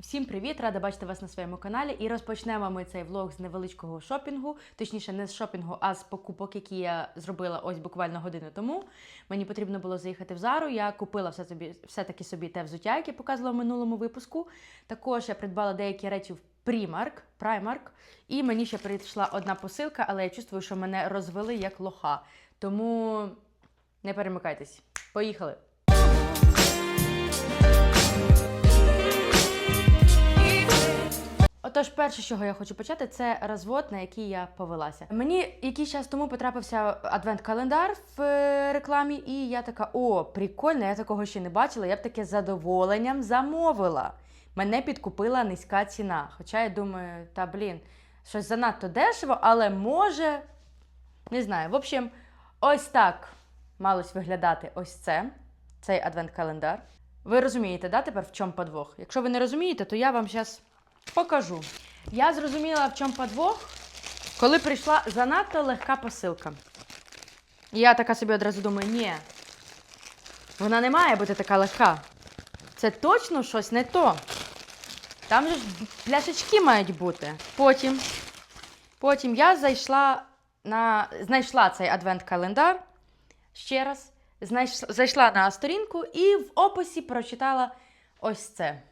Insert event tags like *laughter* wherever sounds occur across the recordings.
Всім привіт! Рада бачити вас на своєму каналі. І розпочнемо ми цей влог з невеличкого шопінгу, точніше, не з шопінгу, а з покупок, які я зробила ось буквально годину тому. Мені потрібно було заїхати в Зару. Я купила все собі, все-таки собі те взуття, яке показувала в минулому випуску. Також я придбала деякі речі в Primark, Primark. І мені ще прийшла одна посилка, але я чувствую, що мене розвели як лоха. Тому не перемикайтесь. Поїхали! Отож, перше, з чого я хочу почати, це розвод, на який я повелася. Мені якийсь час тому потрапився адвент-календар в е, рекламі, і я така: о, прикольно, я такого ще не бачила. Я б таке з задоволенням замовила. Мене підкупила низька ціна. Хоча я думаю, та блін, щось занадто дешево, але може. Не знаю. В общем, ось так малось виглядати ось це, цей адвент-календар. Ви розумієте, да, тепер в чому подвох? Якщо ви не розумієте, то я вам зараз покажу. Я зрозуміла, в чому подвох, коли прийшла занадто легка посилка. Я така собі одразу думаю, ні, вона не має бути така легка. Це точно щось не то. Там же ж пляшечки мають бути. Потім, потім я зайшла на, знайшла цей адвент-календар ще раз. Знайшла, зайшла на сторінку і в описі прочитала ось це.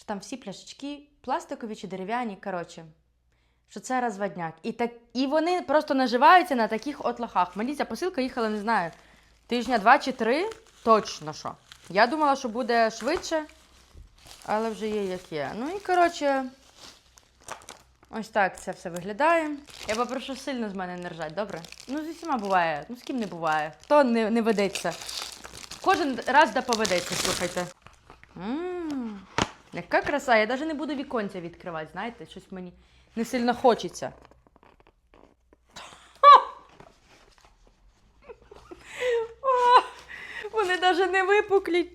Що там всі пляшечки, пластикові чи дерев'яні, коротше. Що це розводняк. І, так, і вони просто наживаються на таких от лохах. Мені ця посилка їхала, не знаю, тижня два чи три. Точно що. Я думала, що буде швидше, але вже є як є. Ну і коротше, ось так це все виглядає. Я попрошу сильно з мене не ржать, добре? Ну, з усіма буває. Ну, з ким не буває. Хто не, не ведеться? Кожен раз да поведеться, слухайте. М, Яка краса, я навіть не буду віконця відкривати, знаєте, щось мені не сильно хочеться. О, Вони навіть не випуклі.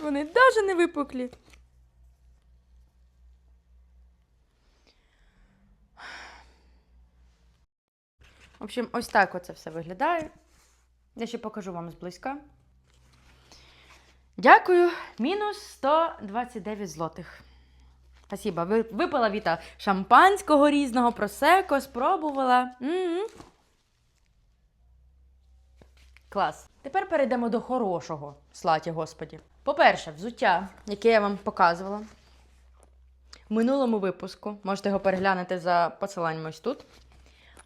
Вони навіть не випуклі. В общем, ось так оце все виглядає. Я ще покажу вам зблизька. Дякую. Мінус 129 злотих. Спасибо. Ви- Випила Віта шампанського різного, просеко, спробувала. М-м. Клас. Тепер перейдемо до хорошого, слаті Господі. По-перше, взуття, яке я вам показувала в минулому випуску. Можете його переглянути за посиланням ось тут.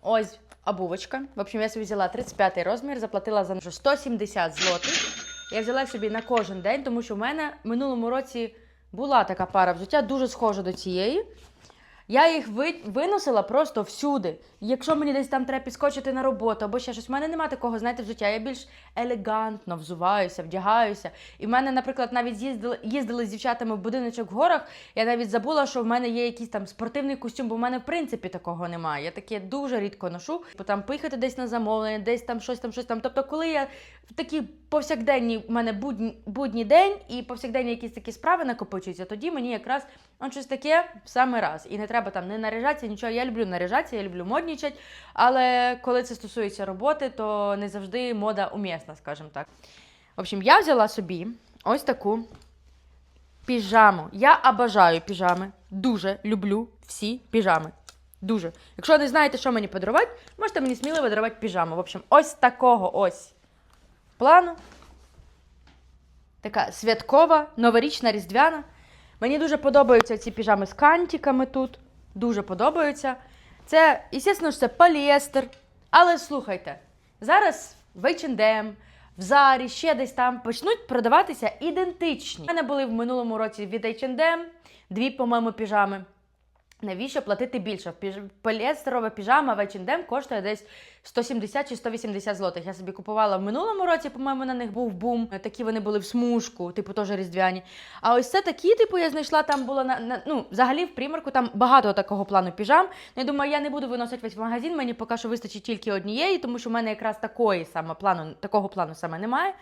Ось обувочка. В общем, я собі взяла 35 розмір, заплатила за нього 170 злотих. Я взяла собі на кожен день, тому що в мене в минулому році була така пара взуття, дуже схожа до цієї. Я їх ви- виносила просто всюди. Якщо мені десь там треба підскочити на роботу або ще щось, в мене немає такого, знаєте, взуття. Я більш елегантно взуваюся, вдягаюся. І в мене, наприклад, навіть їздили, їздили з дівчатами в будиночок в горах. Я навіть забула, що в мене є якийсь там спортивний костюм, бо в мене в принципі такого немає. Я таке дуже рідко ношу. Бо там поїхати десь на замовлення, десь там щось там, щось там. Тобто, коли я в такі повсякденні в мене будні, будній день і повсякденні якісь такі справи накопичуються, тоді мені якраз он щось таке в самий раз. І не треба там не наряжатися, нічого. Я люблю наряжатися, я люблю моднічать. Але коли це стосується роботи, то не завжди мода умісна, скажімо так. В общем, я взяла собі ось таку піжаму. Я обожаю піжами. Дуже люблю всі піжами. Дуже. Якщо не знаєте, що мені подарувати, можете мені сміливо подарувати піжаму. В общем, ось такого ось плану. Така святкова, новорічна, різдвяна. Мені дуже подобаються ці піжами з кантиками тут. Дуже подобаються. Це, звісно ж, це поліестер. Але слухайте, зараз в H&M, в Зарі, ще десь там почнуть продаватися ідентичні. У мене були в минулому році від H&M дві, по-моєму, піжами. Навіщо платити більше? Поліестерова піжама в H&M коштує десь 170 чи 180 злотих. Я собі купувала в минулому році, по-моєму, на них був бум. Такі вони були в смужку, типу теж різдвяні. А ось це такі, типу, я знайшла там було на, на ну, взагалі в примірку там багато такого плану піжам. Ну, я думаю, я не буду виносити весь магазин, мені поки що вистачить тільки однієї, тому що в мене якраз такої саме плану, такого плану саме немає.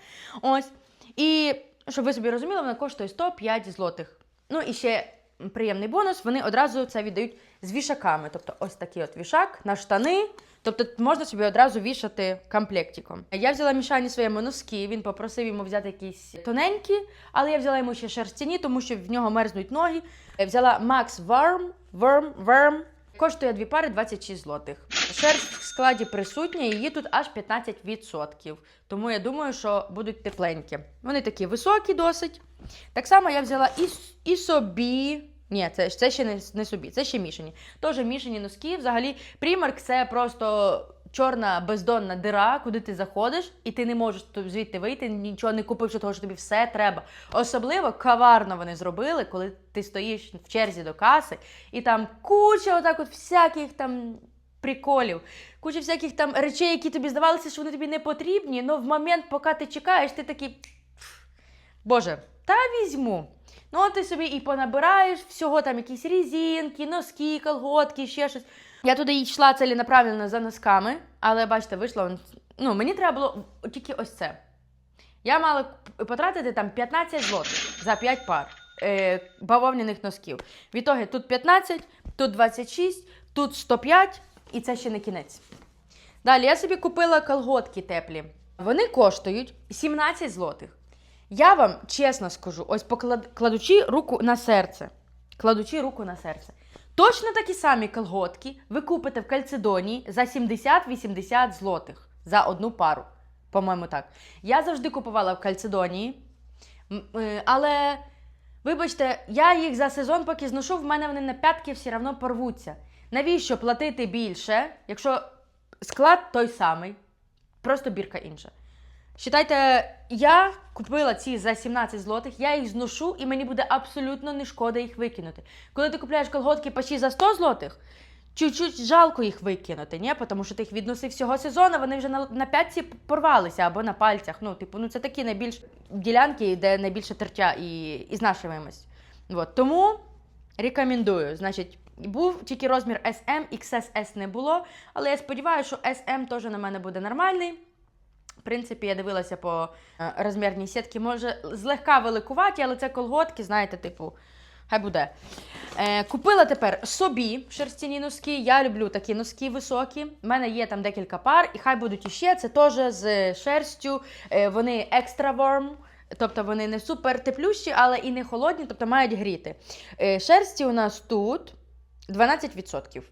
Ось. І щоб ви собі розуміли, вона коштує 105 злотих. Ну і ще приємний бонус, вони одразу це віддають з вішаками. Тобто ось такий от вішак на штани. Тобто можна собі одразу вішати комплектиком. Я взяла Мішані своєму носки, він попросив йому взяти якісь тоненькі, але я взяла йому ще шерстяні, тому що в нього мерзнуть ноги. Я взяла Max Warm, Worm, Worm. Коштує дві пари 26 злотих. Шерсть в складі присутня, її тут аж 15%. Тому я думаю, що будуть тепленькі. Вони такі високі досить. Так само я взяла і, і собі. Ні, це, це ще не, не собі, це ще мішані. Теж мішані носки. Взагалі, Primark це просто чорна бездонна дира, куди ти заходиш, і ти не можеш звідти вийти, нічого не купивши того, що тобі все треба. Особливо каварно вони зробили, коли ти стоїш в черзі до каси, і там куча отак от всяких там. Приколів, куча всяких там речей, які тобі здавалося, що вони тобі не потрібні, але в момент, поки ти чекаєш, ти такий. «Пф, Боже, та візьму. Ну, ти собі і понабираєш всього там якісь різинки, носки, колготки, ще щось. Я туди йшла ціленаправленно за носками, але бачите, вийшло. Ну, мені треба було тільки ось це. Я мала потратити там 15 злотих за 5 пар е, бавовняних носків. В ітогі тут 15, тут 26, тут 105, і це ще не кінець. Далі я собі купила колготки теплі. Вони коштують 17 злотих. Я вам чесно скажу, ось поклад, кладучи руку на серце, кладучи руку на серце. Точно такі самі колготки ви купите в Кальцедонії за 70-80 злотих за одну пару. По-моєму, так. Я завжди купувала в Кальцедонії, е, але, вибачте, я їх за сезон, поки зношу, в мене вони на п'ятки все одно порвуться. Навіщо платити більше, якщо склад той самий, просто бірка інша. Считайте, я купила ці за 17 злотих, я їх зношу, і мені буде абсолютно не шкода їх викинути. Коли ти купляєш колготки почти за 100 злотих, чуть-чуть жалко їх викинути, ні? тому що ти їх відносив всього сезону, вони вже на, на п'ятці порвалися або на пальцях. Ну, типу, ну це такі найбільш ділянки, де найбільше тертя і, і знашиваємось. От. Тому рекомендую. Значить, був тільки розмір SM, XSS не було, але я сподіваюся, що SM теж на мене буде нормальний. В принципі, я дивилася по е, розмірній сітці. Може, злегка великуваті, але це колготки, знаєте, типу, хай буде. Е, купила тепер собі шерстяні носки. Я люблю такі носки високі. У мене є там декілька пар, і хай будуть іще. Це теж з шерстю. Е, вони extra warm. Тобто вони не супер теплющі, але і не холодні, тобто мають гріти. Е, шерсті у нас тут 12%.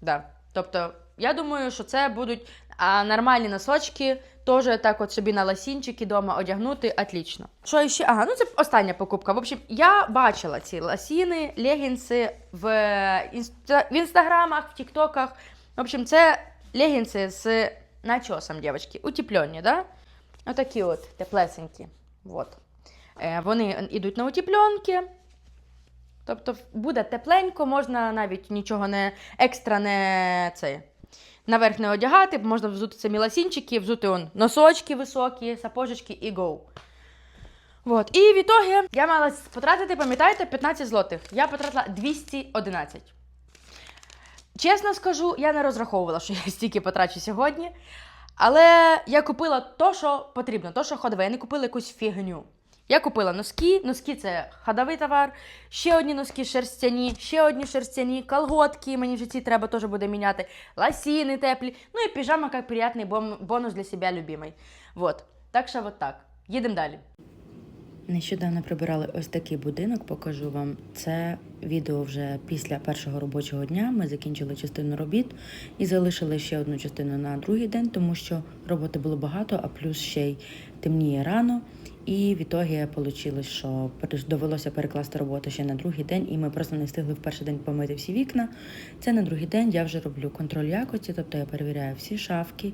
Да. Тобто, я думаю, що це будуть а нормальні носочки, теж так от собі на ласінчики вдома одягнути, отлично. Що ще? Ага, ну це остання покупка. В общем, я бачила ці ласіни, легінси в, в інстаграмах, в тіктоках. В общем, це легінси з начосом, дівчатки, утеплені, да? Отакі от теплесенькі. Вот. Е, вони йдуть на утепленки. Тобто буде тепленько, можна навіть нічого не екстра не це, наверх не одягати, можна взути самі ласінчики, взути он, носочки високі, сапожечки і гоу. Вот. І в ітогі я мала потратити, пам'ятаєте, 15 злотих. Я потратила 211. Чесно скажу, я не розраховувала, що *laughs* я стільки потрачу сьогодні. Але я купила то, що потрібно, то, що ходове. Я не купила якусь фігню. Я купила носки, носки це ходовий товар, ще одні носки шерстяні, ще одні шерстяні, колготки, мені в житті треба теж буде міняти, лосіни теплі, ну і піжама як приятний бонус для себе любимий. Вот. Так що вот так. Їдемо далі. Нещодавно прибирали ось такий будинок, покажу вам. Це відео вже після першого робочого дня. Ми закінчили частину робіт і залишили ще одну частину на другий день, тому що роботи було багато, а плюс ще й темніє рано. І в ітогі вийшло, що довелося перекласти роботу ще на другий день, і ми просто не встигли в перший день помити всі вікна. Це на другий день я вже роблю контроль якості, тобто я перевіряю всі шафки,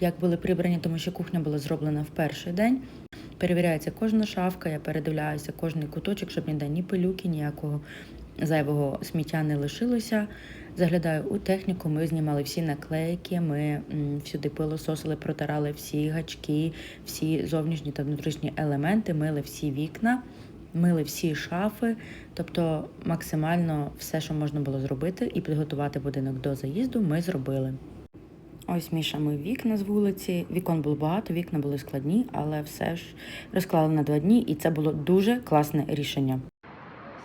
як були прибрані, тому що кухня була зроблена в перший день. Перевіряється кожна шафка, я передивляюся кожний куточок, щоб ніде ні пилюки, ніякого зайвого сміття не лишилося. Заглядаю у техніку, ми знімали всі наклейки, ми всюди пилососили, протирали всі гачки, всі зовнішні та внутрішні елементи, мили всі вікна, мили всі шафи, тобто максимально все, що можна було зробити, і підготувати будинок до заїзду, ми зробили. Ось Міша мив вікна з вулиці. Вікон було багато, вікна були складні, але все ж розклали на два дні, і це було дуже класне рішення.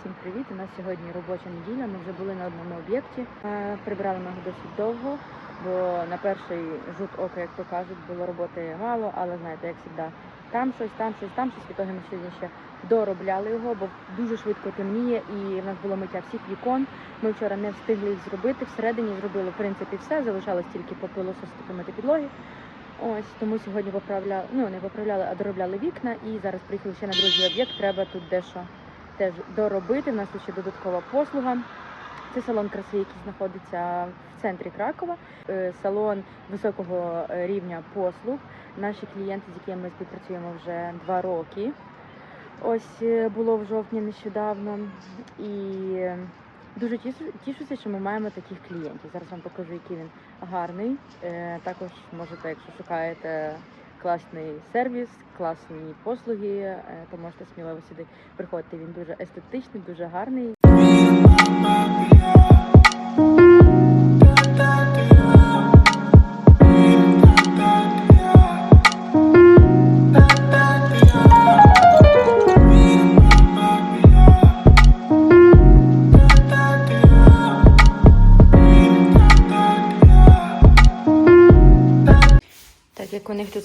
Всім привіт! У нас сьогодні робоча неділя. Ми вже були на одному об'єкті. Е, Прибрали ми його досить довго. бо на перший жут ока, як то кажуть, було роботи мало, але знаєте, як завжди, там щось, там щось, там щось. Відтоді ми сьогодні ще доробляли його, бо дуже швидко темніє, і в нас було миття всіх вікон. Ми вчора не встигли їх зробити. Всередині зробили в принципі все. Залишалось тільки попилососити помити підлоги. Ось тому сьогодні поправляли, ну не поправляли, а доробляли вікна. І зараз приїхали ще на другий об'єкт. Треба тут дещо теж доробити. У нас ще додаткова послуга. Це салон краси, який знаходиться в центрі Кракова. Е, Салон високого рівня послуг. Наші клієнти, з якими ми співпрацюємо вже два роки. Ось е, було в жовтні нещодавно. І е, дуже тішу- тішуся, що ми маємо таких клієнтів. Зараз вам покажу, який він гарний. Е, Також можете, якщо шукаєте класний сервіс, класні послуги, то можете сміливо сюди приходити. Він дуже естетичний, дуже гарний.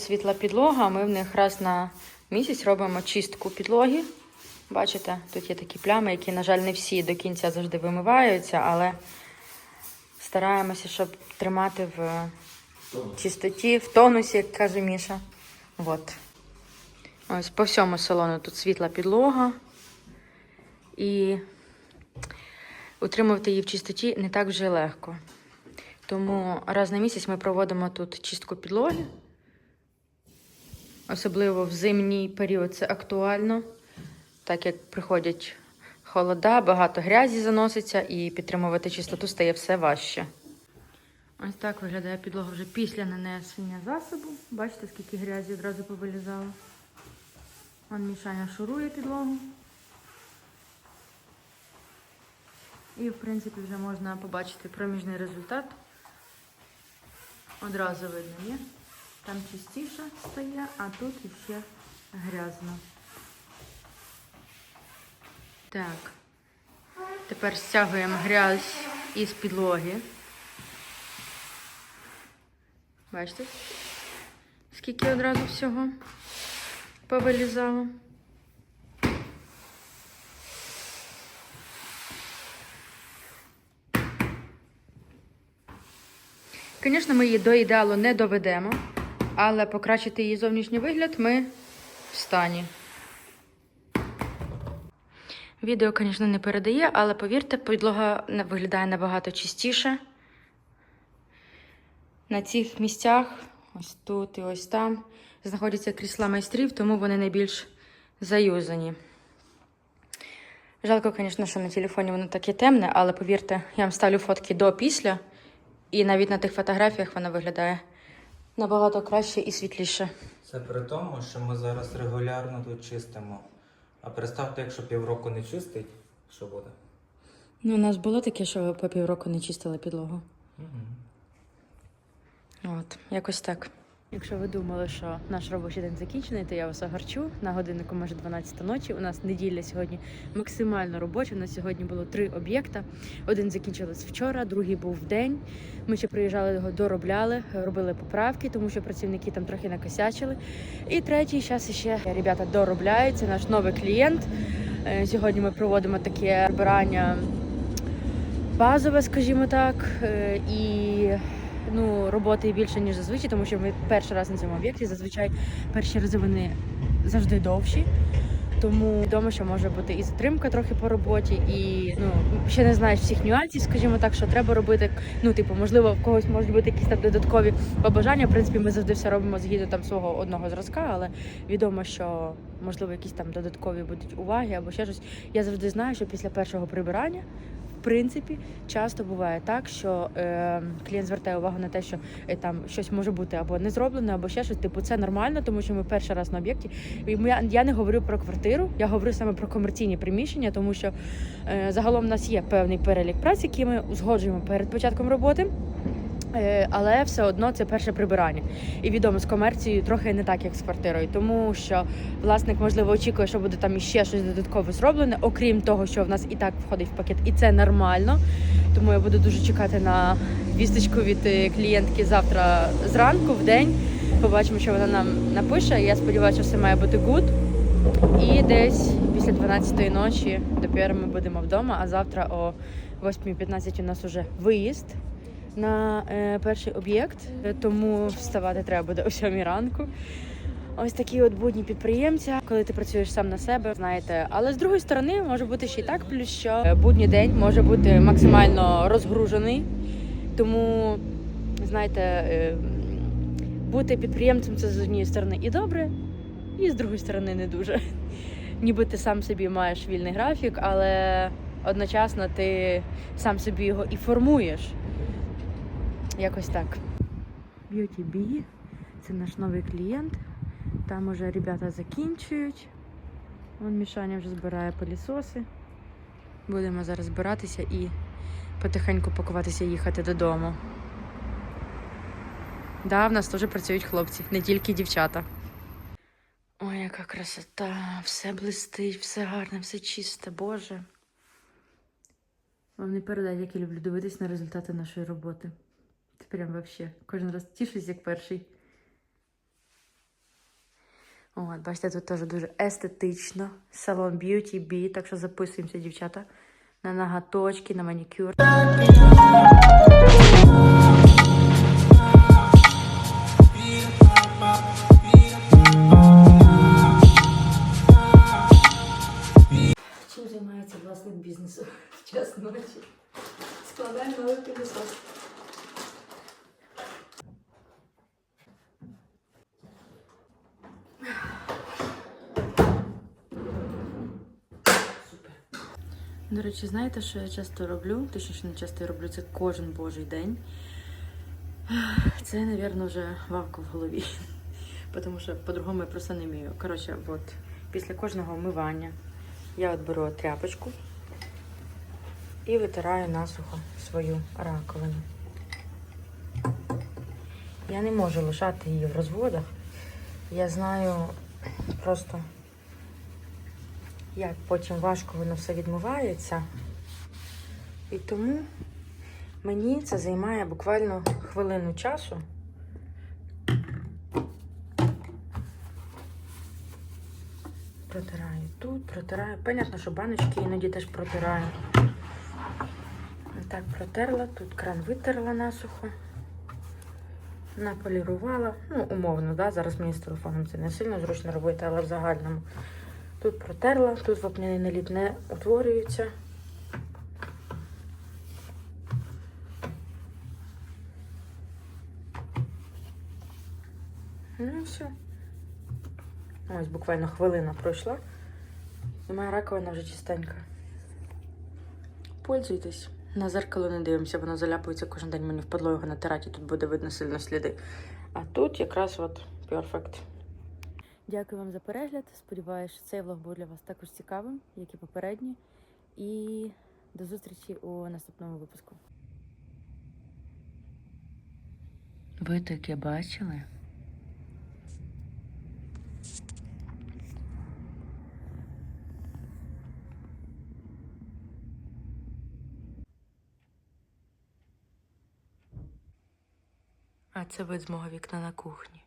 Тут світла підлога, ми в них раз на місяць робимо чистку підлоги. Бачите, тут є такі плями, які, на жаль, не всі до кінця завжди вимиваються, але стараємося, щоб тримати в чистоті, в тонусі, як каже Міша. От. Ось по всьому салону тут світла підлога. І утримувати її в чистоті не так вже легко. Тому раз на місяць ми проводимо тут чистку підлоги. Особливо в зимній період це актуально, так як приходять холода, багато грязі заноситься і підтримувати чистоту стає все важче. Ось так виглядає підлога вже після нанесення засобу. Бачите, скільки грязі одразу повилізало. Вон Мішаня шурує підлогу. І, в принципі, вже можна побачити проміжний результат. Одразу видно, ні? Там чистіше стає, а тут іще грязно. Так. Тепер стягуємо грязь із підлоги. Бачите? Скільки одразу всього повилізало. Звісно, ми її до ідеалу не доведемо, але покращити її зовнішній вигляд ми в стані. Відео, звісно, не передає, але повірте, підлога виглядає набагато чистіше. На цих місцях, ось тут і ось там, знаходяться крісла майстрів, тому вони найбільш заюзані. Жалко, звісно, що на телефоні воно таке темне, але повірте, я вам ставлю фотки до-після. І навіть на тих фотографіях вона виглядає набагато краще і світліше. Це при тому, що ми зараз регулярно тут чистимо. А представте, якщо півроку не чистить, що буде? Ну, у нас було таке, що по півроку не чистили підлогу. Угу. От, якось так. Якщо ви думали, що наш робочий день закінчений, то я вас огарчу. На годиннику майже 12 ночі. У нас неділя сьогодні максимально робоча. У нас сьогодні було три об'єкта. Один закінчились вчора, другий був в день. Ми ще приїжджали його, доробляли, робили поправки, тому що працівники там трохи накосячили. І третій зараз ще ребята доробляють. Це наш новий клієнт. Е, Сьогодні ми проводимо таке прибирання базове, скажімо так, е, і ну, роботи більше, ніж зазвичай, тому що ми перший раз на цьому об'єкті. Зазвичай перші рази вони завжди довші. Тому відомо, що може бути і затримка трохи по роботі, і ну ще не знаєш всіх нюансів, скажімо так, що треба робити. Ну, типу, можливо, в когось можуть бути якісь там додаткові побажання. В принципі, ми завжди все робимо згідно там свого одного зразка, але відомо, що можливо якісь там додаткові будуть уваги або ще щось. Я завжди знаю, що після першого прибирання. Принципі, часто буває так, що е, клієнт звертає увагу на те, що е, там щось може бути або не зроблено, або ще щось. Типу, це нормально, тому що ми перший раз на об'єкті. Я, я не говорю про квартиру, я говорю саме про комерційні приміщення, тому що е, загалом у нас є певний перелік праць, які ми узгоджуємо перед початком роботи. Е, Але все одно це перше прибирання. І відомо з комерцією трохи не так, як з квартирою, тому що власник можливо очікує, що буде там іще щось додатково зроблене, окрім того, що в нас і так входить в пакет, і це нормально. Тому я буду дуже чекати на вісточку від е, клієнтки завтра зранку, в день. Побачимо, що вона нам напише. Я сподіваюся, що все має бути good. І десь після 12-ї ночі допіар ми будемо вдома, а завтра о 8.15 у нас уже виїзд на е, перший об'єкт, тому вставати треба буде о 7 ранку. Ось такі от будні підприємця, коли ти працюєш сам на себе, знаєте. Але з другої сторони може бути ще й так, плюс що е, будній день може бути максимально розгружений. Тому, знаєте, е, бути підприємцем це з однієї сторони і добре, і з другої сторони не дуже. Ніби ти сам собі маєш вільний графік, але одночасно ти сам собі його і формуєш. Якось так. Beauty Bee – це наш новий клієнт. Там уже ребята закінчують. Вон Мішаня вже збирає пилісоси. Будемо зараз збиратися і потихеньку пакуватися їхати додому. Да, в нас теж працюють хлопці, не тільки дівчата. Ой, яка красота! Все блистить, все гарне, все чисте, Боже. Вам не передать, як я люблю дивитись на результати нашої роботи. Прям вообще. Кожен раз тішусь, як перший. От, бачите, тут теж дуже естетично. Салон Beauty Bee, так що записуємося, дівчата, на ноготочки, на манікюр. Чим займається власник бізнесу в час ночі? Складаємо новий пілісос. До речі, знаєте, що я часто роблю? Точніше, не часто я роблю це кожен божий день. Це, напевно, вже вавка в голові. Тому що по-другому я просто не вмію. Коротше, от після кожного вмивання я от беру тряпочку і витираю насухо свою раковину. Я не можу лишати її в розводах. Я знаю просто, як потім важко воно все відмивається. І тому мені це займає буквально хвилину часу. Протираю тут, протираю. Понятно, що баночки іноді теж протираю. Так, протерла, тут кран витерла насухо. Наполірувала. Ну, умовно, да? зараз мені з телефоном це не сильно зручно робити, але в загальному. Тут протерла, тут вапняний наліт не утворюється. Ну все. Ось буквально хвилина пройшла. І моя раковина вже чистенька. Пользуйтесь. На зеркало не дивимося, воно заляпується кожен день мені впадло його натирати, і тут буде видно сильно сліди. А тут якраз от перфект. Дякую вам за перегляд. Сподіваюся, що цей влог був для вас також цікавим, як і попередні. І до зустрічі у наступному випуску. Ви таке бачили? А це вид з мого вікна на кухні.